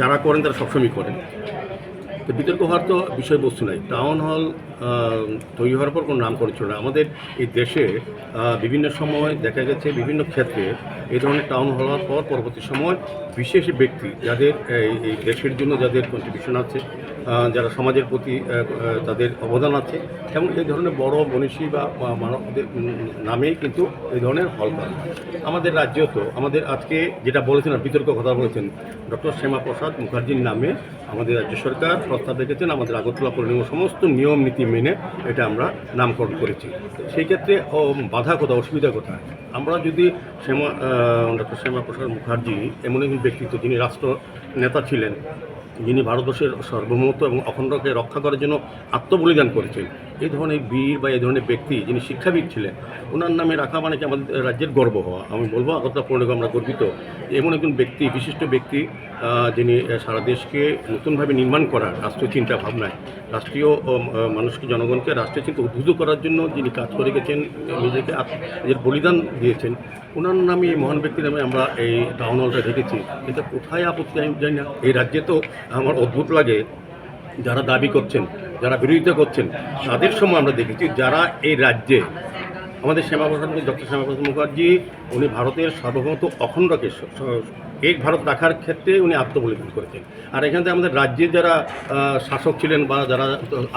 যারা করেন তারা সবসময় করেন। তো বিতর্ক হওয়ার তো বিষয়বস্তু নাই। টাউন হল তৈরি হওয়ার পর কোনো নামকরণ ছিল না। আমাদের এই দেশে বিভিন্ন সময় দেখা গেছে বিভিন্ন ক্ষেত্রে এই ধরনের টাউন হল হওয়ার পর পরবর্তী সময় বিশেষ ব্যক্তি যাদের এই দেশের জন্য যাদের কন্ট্রিবিউশন আছে যারা সমাজের প্রতি তাদের অবদান আছে, এবং এই ধরনের বড় মনীষী বা মানবদের নামেই কিন্তু এই ধরনের হল হয়। আমাদের রাজ্য তো, আমাদের আজকে যেটা বলেছেন বিতর্ক কথা বলেছেন ডক্টর শ্যামা প্রসাদ মুখার্জির নামে আমাদের রাজ্য সরকার প্রস্তাব রেখেছেন, আমাদের আগরতলা পরিণাম সমস্ত নিয়ম নীতি মেনে এটা আমরা নামকরণ করেছি সেই ক্ষেত্রে বাধা কোথায়, অসুবিধা কোথায় আমরা যদি শ্যামা ডক্টর শ্যামা প্রসাদ মুখার্জি এমন একজন ব্যক্তিত্ব, যিনি রাষ্ট্র নেতা ছিলেন, যিনি ভারতবর্ষের সার্বভৌমত্ব এবং অখণ্ডকে রক্ষা করার জন্য আত্মবলিদান করেছেন এই ধরনের বীর বা এই ধরনের ব্যক্তি যিনি শিক্ষাবিদ ছিলেন ওনার নামে রাখা মানে কি আমাদের রাজ্যের গর্ব হওয়া। আমি বলব আগরতলা পৌরনিগম আমরা গর্বিত। এমন একজন ব্যক্তি, বিশিষ্ট ব্যক্তি যিনি সারা দেশকে নতুনভাবে নির্মাণ করার রাষ্ট্রীয় চিন্তা ভাবনায়, রাষ্ট্রীয় মানুষকে, জনগণকে রাষ্ট্রীয় চিন্তা উদ্বুদ্ধ করার জন্য যিনি কাজ করে গেছেন, নিজেকে নিজের বলিদান দিয়েছেন ওনার নামে, এই মহান ব্যক্তির নামে আমরা এই টাউন হলটা রেখেছি এটা কোথায় আপত্তি, আমি জানি না। এই রাজ্যে তো আমার অদ্ভুত লাগে, যারা দাবি করছেন যারা বিরোধিতা করছেন, তাদের সময় আমরা দেখেছি যারা এই রাজ্যে আমাদের শ্যামাপ্রসাদ ডক্টর শ্যামাপ্রসাদ মুখার্জি, উনি ভারতের সার্বভৌমত্ব অখণ্ডকে এক ভারত রাখার ক্ষেত্রে উনি আত্মবলিদান করেছেন। আর এখান আমাদের রাজ্যে যারা শাসক ছিলেন বা যারা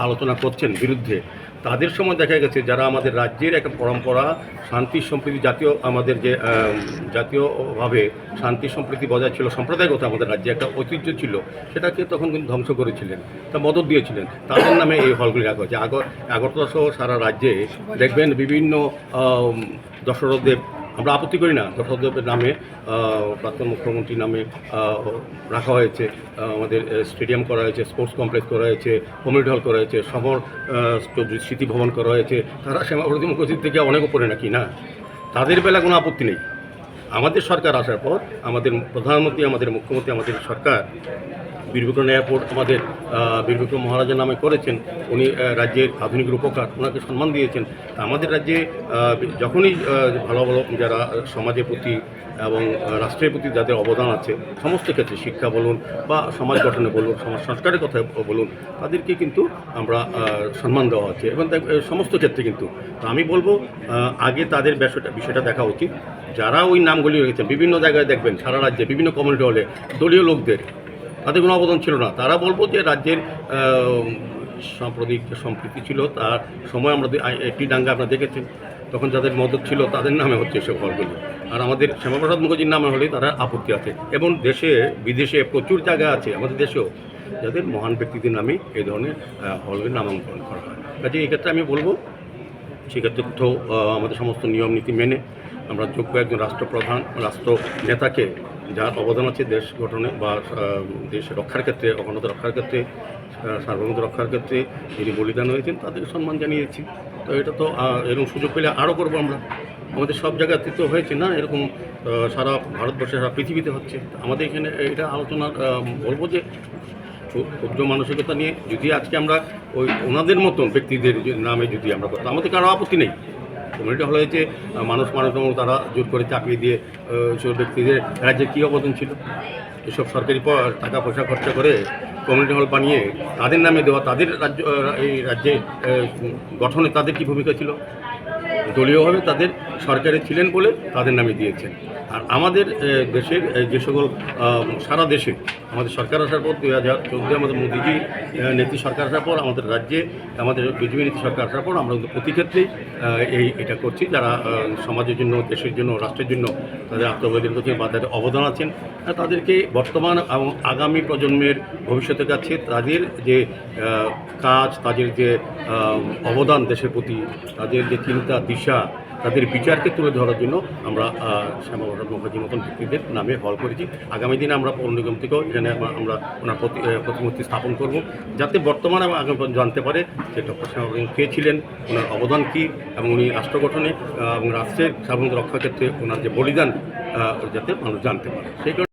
আলোচনা করছেন বিরুদ্ধে তাদের সময় দেখা গেছে যারা আমাদের রাজ্যের একটা পরম্পরা শান্তি সম্প্রীতি জাতীয় আমাদের যে জাতীয়ভাবে শান্তি সম্প্রীতি বজায় ছিল সম্প্রদায়গত আমাদের রাজ্যে একটা ঐতিহ্য ছিল সেটাকে তখন কিন্তু ধ্বংস করেছিলেন তা মদত দিয়েছিলেন। তাদের নামে এই হলগুলি রাখা হয়েছে। আগর আগরতলা সহ সারা রাজ্যে দেখবেন বিভিন্ন দশরথদেব আমরা আপত্তি করি না। দশরথদেবের নামে প্রাক্তন মুখ্যমন্ত্রীর নামে রাখা হয়েছে। আমাদের স্টেডিয়াম করা হয়েছে, স্পোর্টস কমপ্লেক্স করা হয়েছে, কমিউনিটি হল করা হয়েছে, সমর স্মৃতি ভবন করা হয়েছে। তারা শ্যামাপ্রতি মুখার্জির থেকে অনেক উপরে নাকি, না? তাদের বেলা কোনো আপত্তি নেই। আমাদের সরকার আসার পর আমাদের প্রধানমন্ত্রী, আমাদের মুখ্যমন্ত্রী, আমাদের সরকার বীরবিক্রম এয়ারপোর্ট, আমাদের বীরবিক্রম মহারাজের নামে করেছেন। উনি রাজ্যের আধুনিক রূপকার ওনাকে সম্মান দিয়েছেন। আমাদের রাজ্যে যখনই ভালো ভালো যারা সমাজের প্রতি এবং রাষ্ট্রের প্রতি যাদের অবদান আছে, সমস্ত ক্ষেত্রে শিক্ষা বলুন বা সমাজ গঠনে বলুন, সমাজ সংস্কারের কথা বলুন, তাদেরকে কিন্তু আমরা সম্মান দেওয়া হচ্ছে। এবং সমস্ত ক্ষেত্রে কিন্তু। আমি বলব আগে তাদের বিষয়টা বিষয়টা দেখা উচিত। যারা ওই নামগুলি রেখেছেন। বিভিন্ন জায়গায় দেখবেন সারা রাজ্যে বিভিন্ন কমিউনিটি হলে দলীয় লোকদের। তাদের কোনো অবদান ছিল না। তারা বলব যে রাজ্যের আহ, সাম্প্রদায়িক যে সম্প্রীতি ছিল তার সময় আমরা একটি দাঙ্গা আপনারা দেখেছেন। তখন যাদের মদত ছিল তাদের নামে হচ্ছে এসব হলগুলো আর আমাদের শ্যামাপ্রসাদ মুখার্জির নামে হলে তারা আপত্তি আছে। এবং দেশে বিদেশে প্রচুর জায়গা আছে আমাদের দেশেও যাদের মহান ব্যক্তিদের নামে এই ধরনের হলের নামাঙ্কন করা হয়। কাজে এক্ষেত্রে আমি বলব সেক্ষেত্রে কোথাও আমাদের সমস্ত নিয়ম নীতি মেনে আমরা যোগ্য একজন রাষ্ট্রপ্রধান রাষ্ট্র নেতাকে যার অবদান আছে দেশ গঠনে বা দেশ রক্ষার ক্ষেত্রে অখণ্ডতা রক্ষার ক্ষেত্রে সার্বভৌমত্ব রক্ষার ক্ষেত্রে যিনি বলিদান হয়েছেন তাদেরকে সম্মান জানিয়েছি। তো এটা তো এরকম সুযোগ পেলে আরও করব আমরা। আমাদের সব জায়গাতে তো হয়েছে না এরকম সারা ভারতবর্ষে, সারা পৃথিবীতে হচ্ছে। আমাদের এখানে এটা আলোচনা বলব যে ক্ষু- ক্ষুদ্র মানসিকতা নিয়ে যদি আজকে আমরা ওই ওনাদের মতন ব্যক্তিদের নামে যদি আমরা করতাম আমাদের কারও আপত্তি নেই। কমিউনিটি হল হয়েছে, মানুষ মানুষ তারা জোর করে চাকরি দিয়ে সব ব্যক্তিদের রাজ্যে কী অবদান ছিল? এসব সরকারি টাকা পয়সা খরচা করে কমিউনিটি হল বানিয়ে তাদের নামে দেওয়া, তাদের রাজ্য এই রাজ্যে গঠনে তাদের কী ভূমিকা ছিল? দলীয়ভাবে তাদের সরকারে ছিলেন বলে তাদের নামে দিয়েছেন। আর আমাদের দেশের যে সকল সারা দেশে আমাদের সরকার আসার পর দুই হাজার চোদ্দ আমাদের মোদীজি এ, নীতি সরকার আসার পর আমাদের রাজ্যে আমাদের বিজেপি নীতি সরকার আসার পর আমরা প্রতি ক্ষেত্রেই এই এটা করছি। যারা সমাজের জন্য দেশের জন্য রাষ্ট্রের জন্য তাদের আত্মবলিদান প্রতি বা তাদের অবদান আছেন তাদেরকে বর্তমান এবং আগামী প্রজন্মের ভবিষ্যতের কাছে তাদের যে কাজ তাদের যে অবদান দেশের প্রতি তাদের যে চিন্তা দিশা তাদের বিচারকে তুলে ধরার জন্য আমরা শ্যামাপ্রসাদ মুখার্জির মতন ব্যক্তিদের নামে হল করেছি। আগামী দিনে আমরা পৌর নিগম থেকেও এখানে আমরা ওনার প্রতি প্রতিমূর্তি স্থাপন করব। যাতে বর্তমানে এবং আগামী জানতে পারে যে ডক্টর শ্যামাপ্রসাদ কে ছিলেন, ওনার অবদান কী এবং উনি রাষ্ট্র গঠনে এবং রাষ্ট্রের সার্বভৌমত্ব রক্ষার ক্ষেত্রে ওনার যে বলিদান যাতে মানুষ জানতে পারে। সেই